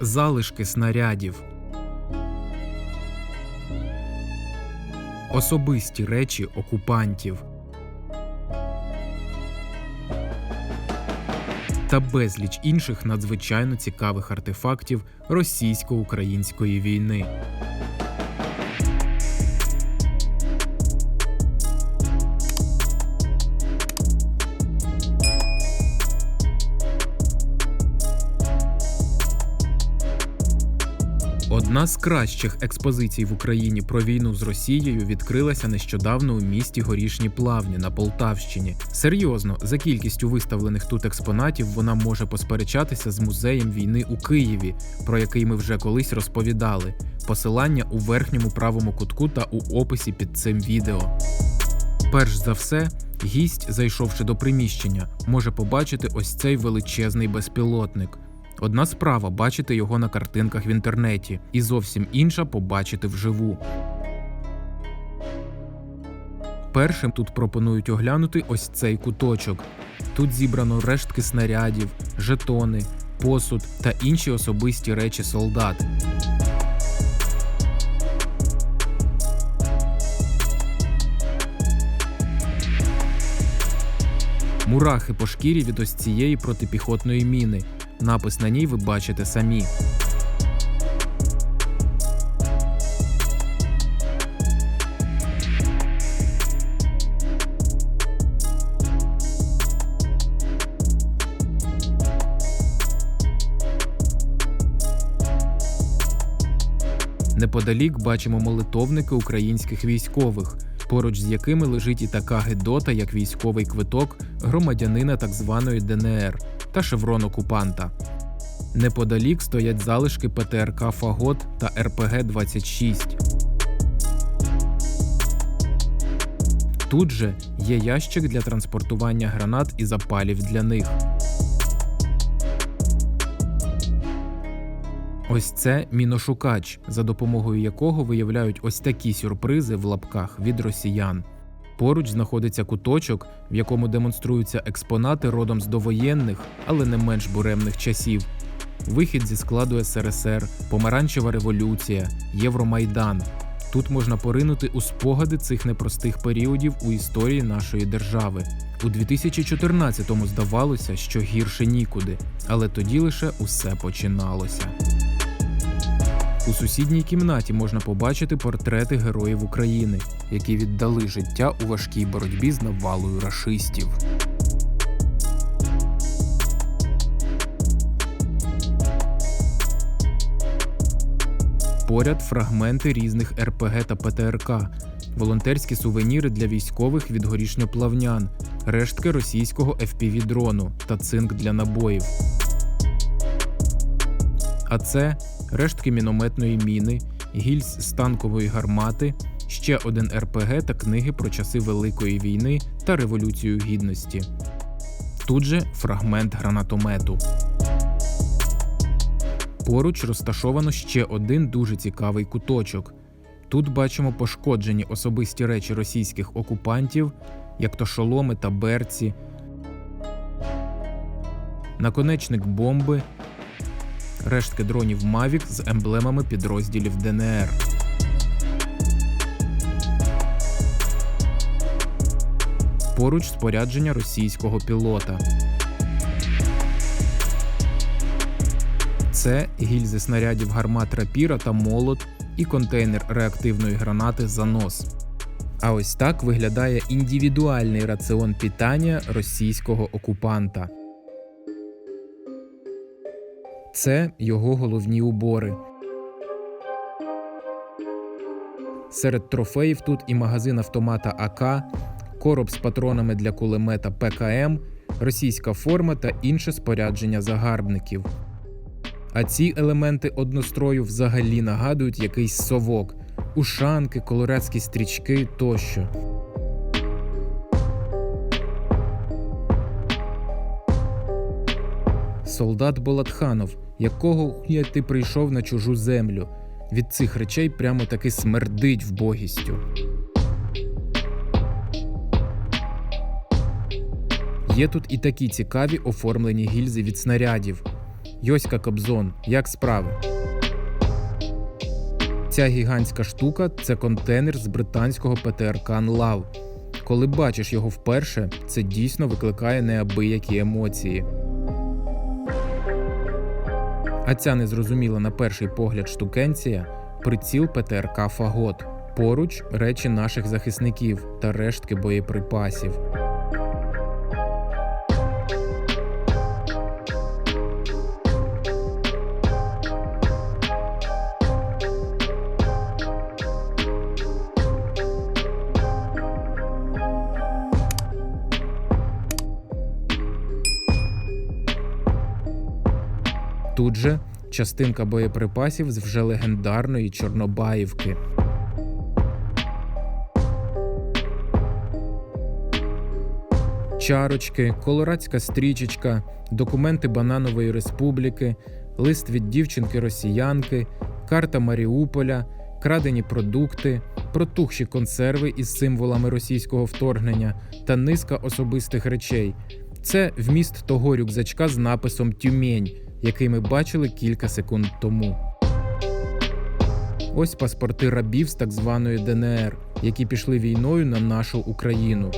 залишки снарядів. Особисті речі окупантів. Та безліч інших надзвичайно цікавих артефактів російсько-української війни. Одна з кращих експозицій в Україні про війну з Росією відкрилася нещодавно у місті Горішні Плавні на Полтавщині. Серйозно, за кількістю виставлених тут експонатів вона може посперечатися з музеєм війни у Києві, про який ми вже колись розповідали. Посилання у верхньому правому кутку та у описі під цим відео. Перш за все, гість, зайшовши до приміщення, може побачити ось цей величезний безпілотник. Одна справа бачити його на картинках в інтернеті, і зовсім інша побачити вживу. Першим тут пропонують оглянути ось цей куточок. Тут зібрано рештки снарядів, жетони, посуд та інші особисті речі солдат. Мурахи по шкірі від ось цієї протипіхотної міни. Напис на ній ви бачите самі. Неподалік бачимо молитовники українських військових, поруч з якими лежить і така гидота, як військовий квиток громадянина так званої ДНР та шеврон окупанта. Неподалік стоять залишки ПТРК Фагот та РПГ-26. Тут же є ящик для транспортування гранат і запалів для них. Ось це міношукач, за допомогою якого виявляють ось такі сюрпризи в лапках від росіян. Поруч знаходиться куточок, в якому демонструються експонати родом з довоєнних, але не менш буремних часів. Вихід зі складу СРСР, Помаранчева революція, Євромайдан. Тут можна поринути у спогади цих непростих періодів у історії нашої держави. У 2014-му здавалося, що гірше нікуди, але тоді лише усе починалося. У сусідній кімнаті можна побачити портрети героїв України, які віддали життя у важкій боротьбі з навалою рашистів. Поряд фрагменти різних РПГ та ПТРК, волонтерські сувеніри для військових від горішньоплавнян, рештки російського fpv дрону та цинк для набоїв. А це рештки мінометної міни, гільз з танкової гармати, ще один РПГ та книги про часи Великої війни та Революцію Гідності. Тут же фрагмент гранатомету. Поруч розташовано ще один дуже цікавий куточок. Тут бачимо пошкоджені особисті речі російських окупантів, як то шоломи та берці, наконечник бомби, рештки дронів Mavic з емблемами підрозділів ДНР. Поруч спорядження російського пілота. Це гільзи снарядів гармат рапіра та молот і контейнер реактивної гранати занос. А ось так виглядає індивідуальний раціон питання російського окупанта. Це його головні убори. Серед трофеїв тут і магазин автомата АК, короб з патронами для кулемета ПКМ, російська форма та інше спорядження загарбників. А ці елементи однострою взагалі нагадують якийсь совок, ушанки, колорадські стрічки тощо. Солдат Болатханов, якого хуя ти прийшов на чужу землю. Від цих речей прямо таки смердить вбогістю. Є тут і такі цікаві оформлені гільзи від снарядів. Йоська Кобзон, як справи? Ця гігантська штука це контейнер з британського ПТРК «Нлав». Коли бачиш його вперше, це дійсно викликає неабиякі емоції. А ця незрозуміла на перший погляд штукенція приціл ПТРК Фагот. Поруч речі наших захисників та рештки боєприпасів. Тут же частинка боєприпасів з вже легендарної Чорнобаївки. Чарочки, колорадська стрічечка, документи Бананової Республіки, лист від дівчинки-росіянки, карта Маріуполя, крадені продукти, протухші консерви із символами російського вторгнення та низка особистих речей. Це вміст того рюкзачка з написом Тюмень, який ми бачили кілька секунд тому. Ось паспорти рабів з так званої ДНР, які пішли війною на нашу Україну.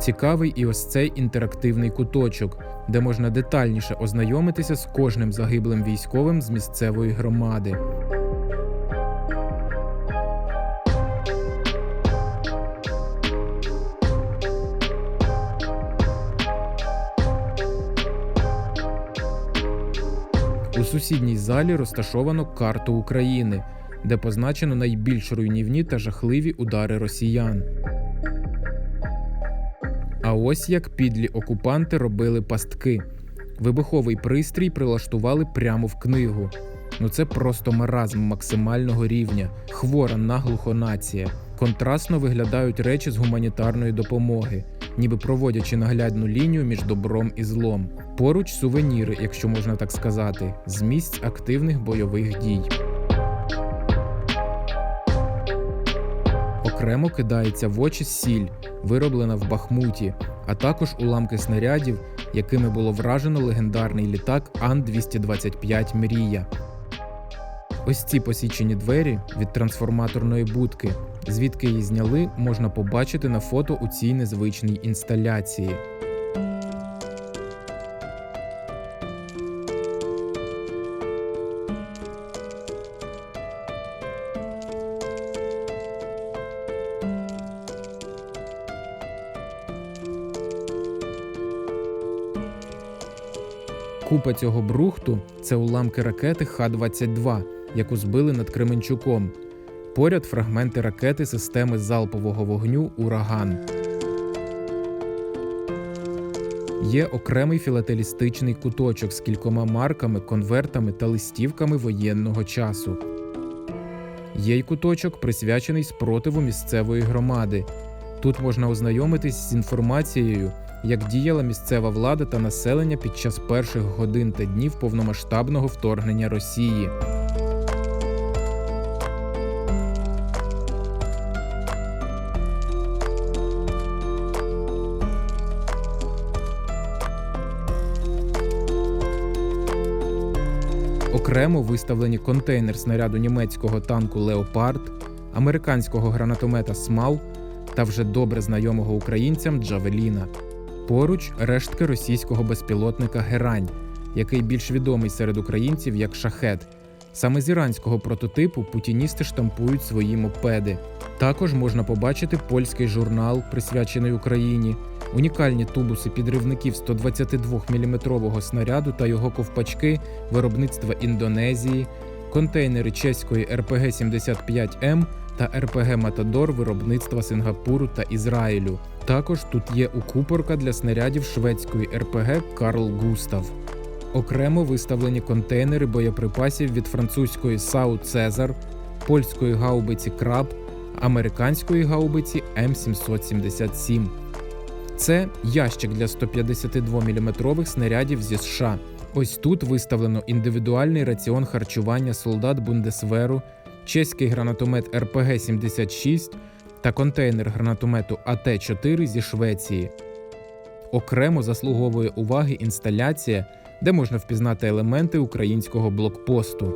Цікавий і ось цей інтерактивний куточок, де можна детальніше ознайомитися з кожним загиблим військовим з місцевої громади. У сусідній залі розташовано карту України, де позначено найбільш руйнівні та жахливі удари росіян. А ось як підлі окупанти робили пастки. Вибуховий пристрій прилаштували прямо в книгу. Ну це просто маразм максимального рівня, хвора наглухо нація. Контрастно виглядають речі з гуманітарної допомоги, ніби проводячи наглядну лінію між добром і злом. Поруч сувеніри, якщо можна так сказати, з місць активних бойових дій. Окремо кидається в очі сіль, вироблена в Бахмуті, а також уламки снарядів, якими було вражено легендарний літак Ан-225 Мрія. Ось ці посічені двері від трансформаторної будки, звідки її зняли, можна побачити на фото у цій незвичній інсталяції. Купа цього брухту це уламки ракети Х-22, яку збили над Кременчуком. Поряд фрагменти ракети системи залпового вогню Ураган. Є окремий філателістичний куточок з кількома марками, конвертами та листівками воєнного часу. Є й куточок, присвячений спротиву місцевої громади. Тут можна ознайомитись з інформацією, як діяла місцева влада та населення під час перших годин та днів повномасштабного вторгнення Росії. Окремо виставлені контейнер снаряду німецького танку Леопард, американського гранатомета Смал та вже добре знайомого українцям Джавеліна. Поруч рештки російського безпілотника Герань, який більш відомий серед українців як шахет. Саме з іранського прототипу путіністи штампують свої мопеди. Також можна побачити польський журнал, присвячений Україні, унікальні тубуси підривників 122-мм снаряду та його ковпачки виробництва Індонезії, контейнери чеської РПГ-75М та РПГ Матадор виробництва Сингапуру та Ізраїлю. Також тут є укупорка для снарядів шведської РПГ Карл Густав. Окремо виставлені контейнери боєприпасів від французької САУ Цезар, польської гаубиці Краб, американської гаубиці М777. Це ящик для 152-мм снарядів зі США. Ось тут виставлено індивідуальний раціон харчування солдат Бундесверу, чеський гранатомет РПГ-76 та контейнер гранатомету АТ-4 зі Швеції. Окремо заслуговує уваги інсталяція, де можна впізнати елементи українського блокпосту.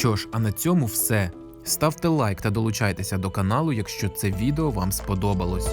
Що ж, а на цьому все. Ставте лайк та долучайтеся до каналу, якщо це відео вам сподобалось.